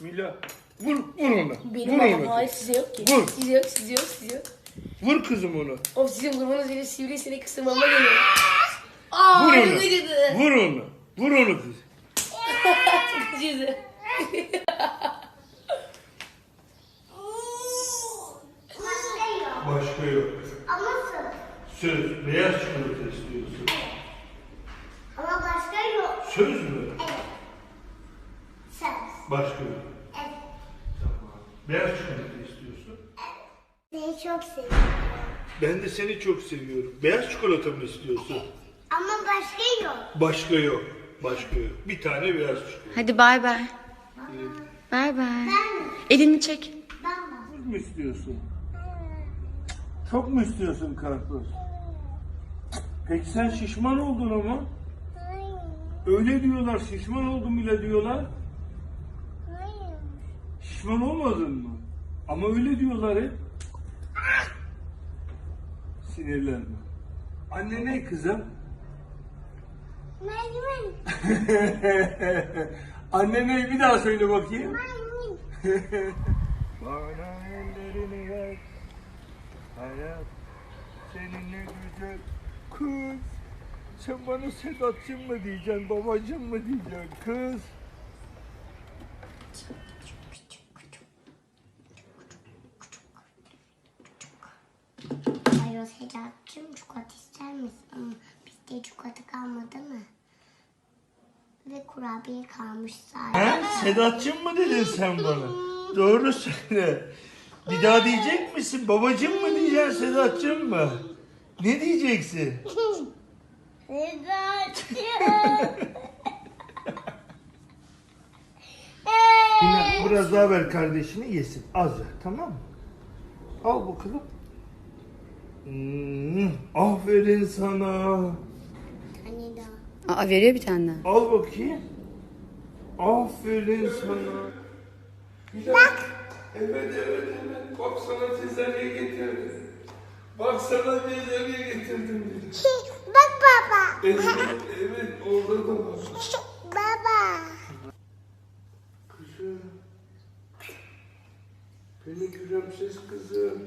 Mila. Vur, vur onu. Benim vur babam onu. hayır size yok ki. Vur. Size yok size yok size yok. Vur kızım onu. O sizin vurmanız bile sivrisinek kısırmama geliyor. Aa Vur onu. acıdı. Vur onu. Vur onu kız. Çok acıdı. Başka yok. Ama söz. Söz. Beyaz çikolata istiyorsun. Ama başka yok. Söz mü? Söz. Başka yok. Evet. Tamam. Beyaz çikolata istiyorsun. Seni çok seviyorum. Ben de seni çok seviyorum. Beyaz çikolata mı istiyorsun? Ama başka yok. Başka yok. Başka yok. Bir tane beyaz çikolata. Hadi bay bay. Bay bay. Elini çek. Ben var. Karpuz mu istiyorsun? Çok mu istiyorsun karpuz? Peki sen şişman oldun ama. Öyle diyorlar şişman oldum bile diyorlar. Şişman olmadın mı? Ama öyle diyorlar hep. Sinirlenme. Anne ne kızım? Maymun. Anne ne bir daha söyle bakayım. Maymun. Bana ellerini ver Hayat seninle güzel Kız Sen bana Sedat'cım mı diyeceksin babacım mı diyeceksin kız Hayır Sedat'cığım çikolata ister misin? Ama bizde çikolata kalmadı mı? Ve kurabiye kalmış sadece. He? Sedat'cım mı dedin sen bana? Doğru söyle. Bir daha diyecek misin? Babacım mı diyeceksin Sedat'cım mı? Ne diyeceksin? Sedat'cığım. Biraz daha ver kardeşini yesin. Az ver tamam mı? Al bakalım Hmm, aferin sana. Anne daha. Aa, veriyor bir tane daha. Al bakayım. Aferin sana. Bak. Evet evet evet. Bak sana tezerye getirdim. Bak sana tezerye getirdim. Bak baba. Evet evet orada da var. Baba. Kızım. Benim prenses kızım.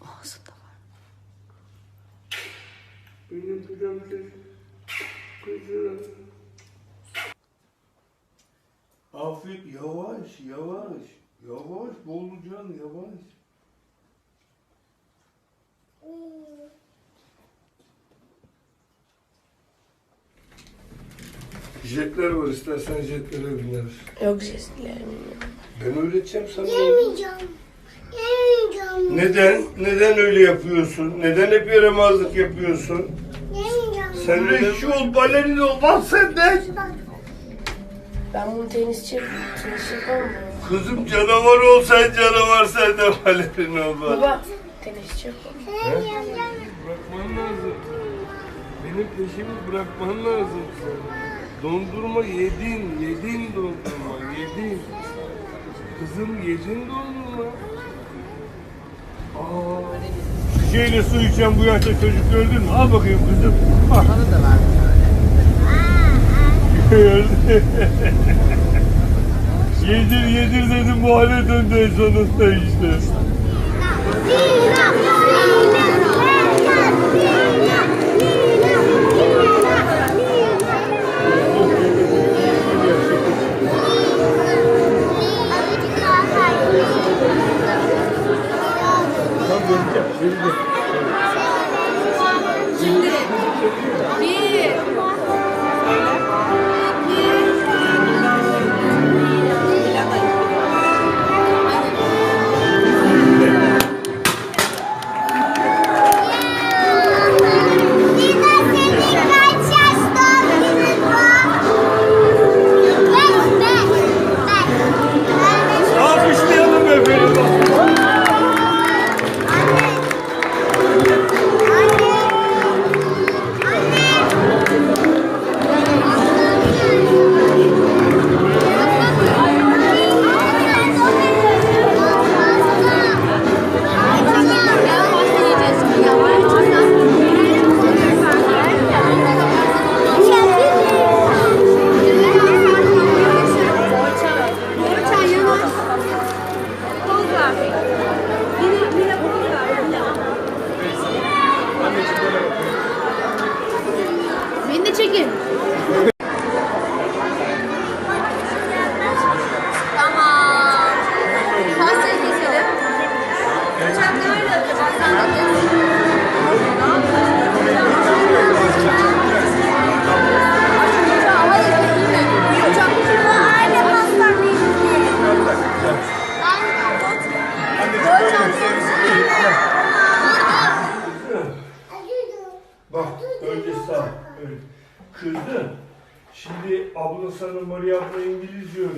Ağzında var. Prenses kızım. Afiyet yavaş yavaş. Yavaş boğulacaksın yavaş. Jetler var istersen jetlere bineriz. Yok seslerim. Ben öğreteceğim sana. Yemeyeceğim. Yemeyeceğim. Neden? Neden öyle yapıyorsun? Neden hep yaramazlık yapıyorsun? Sen ol, balerin ol. Bak sen de. Ben bunu tenisçi, tenisçi yapamam? Kızım canavar ol sen canavar sen de balerin ol. bak. Baba tenisçi yapamam. Bırakman lazım. Benim peşimi bırakman lazım sen. Dondurma yedin, yedin dondurma, yedin. Kızım yedin dondurma. Aa. Şeyle su içen bu yaşta çocuk gördün mü? Al bakayım kızım. Bana da ver. yedir yedir dedim bu hale döndü en sonunda işte. 힘들 어. 우리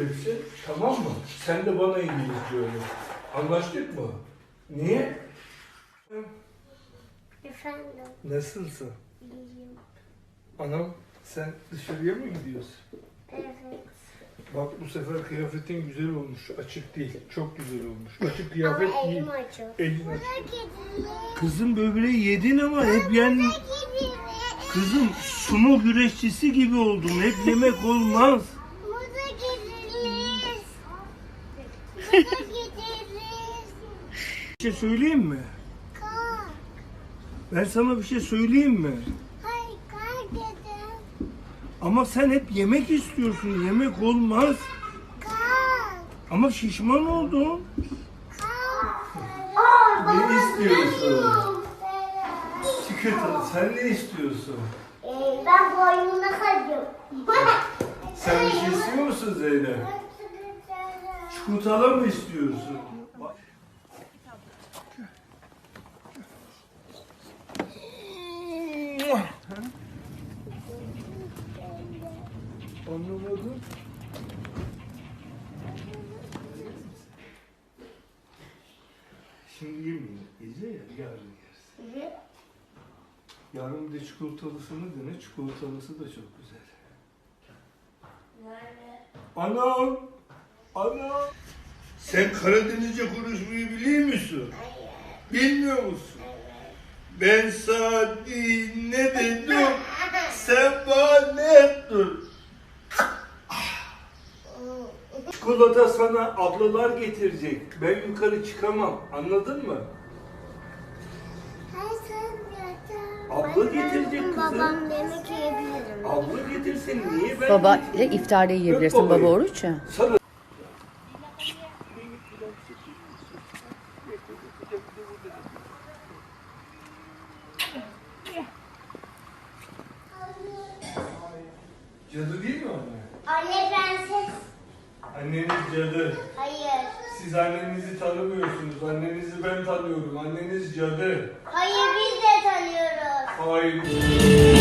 vereceğim. öğretsin. Tamam mı? Sen de bana İngilizce öğret. Anlaştık mı? Niye? Efendim. Nasılsın? İyiyim. Anam sen dışarıya mı gidiyorsun? Evet. Bak bu sefer kıyafetin güzel olmuş. Açık değil. Çok güzel olmuş. Açık Ama kıyafet değil. elim acıyor. Elin açık. Kediler. Kızım böbreği yedin ama hep yen... Kızım sumo güreşçisi gibi oldun. Hep yemek olmaz. Şey söyleyeyim mi? Kalk. Ben sana bir şey söyleyeyim mi? Hayır kalk dedim. Ama sen hep yemek istiyorsun. Yemek olmaz. Kalk. Ama şişman oldun. Kalk. Ne istiyorsun? Çikolata sen ne istiyorsun? Ee, ben boynuna kayıyorum. Sen bir şey istiyor musun Zeynep? Çikolata mı istiyorsun? Anlamadım. Şimdi yemeyin. Gece ya yarın yersin. Yarın bir de çikolatalısını dene. Çikolatalısı da çok güzel. Anam! Anam! Sen Karadenizce konuşmayı biliyor musun? Bilmiyor musun? Ben sana ne dedim? Sen bana ne ettin? Çikolata sana ablalar getirecek. Ben yukarı çıkamam. Anladın mı? Abla getirecek kızım. Babam yemek yiyebilirim. Abla getirsin. Niye ben Baba getireyim? ile iftarda yiyebilirsin. Yok babayı. Baba oruç ya. Sana Cadı değil mi anne? Anne prenses. Anneniz cadı. Hayır. Siz annenizi tanımıyorsunuz. Annenizi ben tanıyorum. Anneniz cadı. Hayır biz de tanıyoruz. Hayır.